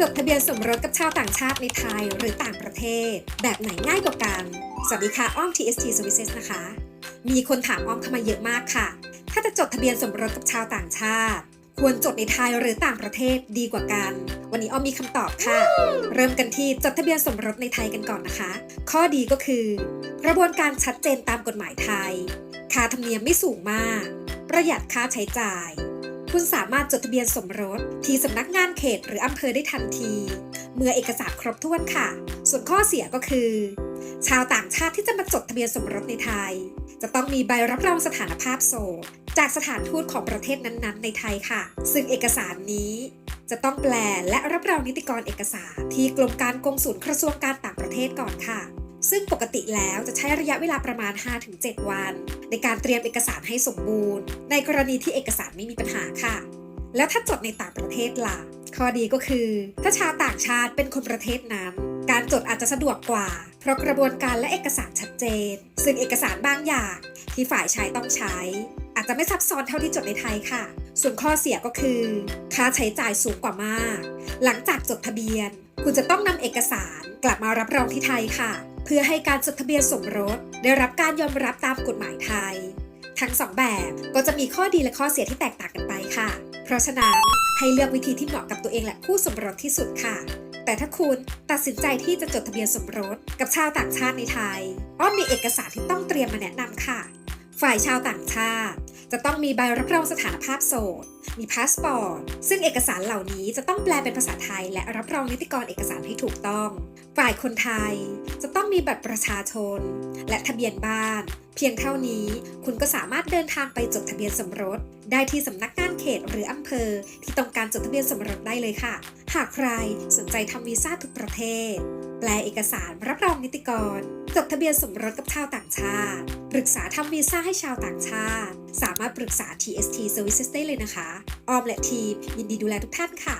จดทะเบียนสมรสกับชาวต่างชาติในไทยหรือต่างประเทศ แบบไหนง่ายกว่ากัน สวัสดีค่ะอ้อม TST Services นะคะ มีคนถามอ้อมเข้ามาเยอะมากค่ะ ถ้าจะจดทะเบียนสมรสกับชาวต่างชาติ ควรจดในไทยหรือต่างประเทศดีกว่ากัน วันนี้อ้อมมีคำตอบค่ะ เริ่มกันที่จดทะเบียนสมรสในไทยกันก่อนนะคะ ข้อดีก็คือ กระบวนการชัดเจนตามกฎหมายไทย ค่าธรรมเนียมไม่สูงมาก ประหยัดค่าใช้จ่าย คุณสามารถจดทะเบียนสมรส ที่สำนักงานเขตหรืออำเภอได้ทันที เมื่อเอกสารครบถ้วนค่ะ ส่วนข้อเสียก็คือ ชาวต่างชาติที่จะมาจดทะเบียนสมรสในไทย จะต้องมีใบรับรองสถานภาพโสดจากสถานทูตของประเทศนั้นๆ ในไทยค่ะ ซึ่งเอกสารนี้จะต้องแปลและรับรองนิติกรเอกสารที่กรมการกงสุลกระทรวงการต่างประเทศก่อนค่ะ ซึ่งปกติแล้วจะใช้ระยะเวลาประมาณ 5-7 วัน ในการเตรียมเอกสารให้สมบูรณ์ ในกรณีที่เอกสารไม่มีปัญหาค่ะ แล้วถ้าจดในต่างประเทศล่ะ ข้อดีก็คือ ถ้าชาวต่างชาติเป็นคนประเทศนั้น การจดอาจจะสะดวกกว่า เพราะกระบวนการและเอกสารชัดเจน ซึ่งเอกสารบางอย่างที่ฝ่ายชายต้องใช้ อาจจะไม่ซับซ้อนเท่าที่จดในไทยค่ะ ส่วนข้อเสียก็คือ ค่าใช้จ่ายสูงกว่ามาก หลังจากจดทะเบียน คุณจะต้องนำเอกสารกลับมารับรองที่ไทยค่ะ เพื่อให้การจดทะเบียนสมรสได้รับการยอมรับตามกฎหมายไทย ทั้งสองแบบก็จะมีข้อดีและข้อเสียที่แตกต่างกันไปค่ะ เพราะฉะนั้นให้เลือกวิธีที่เหมาะกับตัวเองและคู่สมรสที่สุดค่ะ แต่ถ้าคุณตัดสินใจที่จะจดทะเบียนสมรสกับชาวต่างชาติในไทย อ้อมมีเอกสารที่ต้องเตรียมมาแนะนำค่ะ ฝ่ายชาวต่างชาติ จะต้องมีใบรับรองสถานภาพโสด มีพาสปอร์ต ซึ่งเอกสารเหล่านี้จะต้องแปลเป็นภาษาไทย และรับรองนิติกรเอกสารให้ถูกต้อง ฝ่ายคนไทย จะต้องมีบัตรประชาชน และทะเบียนบ้าน เพียงเท่านี้คุณก็สามารถเดินทางไปจดทะเบียนสมรส ได้ที่สำนักงานเขตหรืออำเภอ ที่ต้องการจดทะเบียนสมรสได้เลยค่ะ หากใครสนใจทำวีซ่าทุกประเทศแปลเอกสารรับรองนิติกรจดทะเบียนสมรสกับชาวต่างชาติ ปรึกษาทำวีซ่าให้ชาวต่างชาติ สามารถปรึกษา TST Services ได้เลยนะคะ ออมและทีมยินดีดูแลทุกท่านค่ะ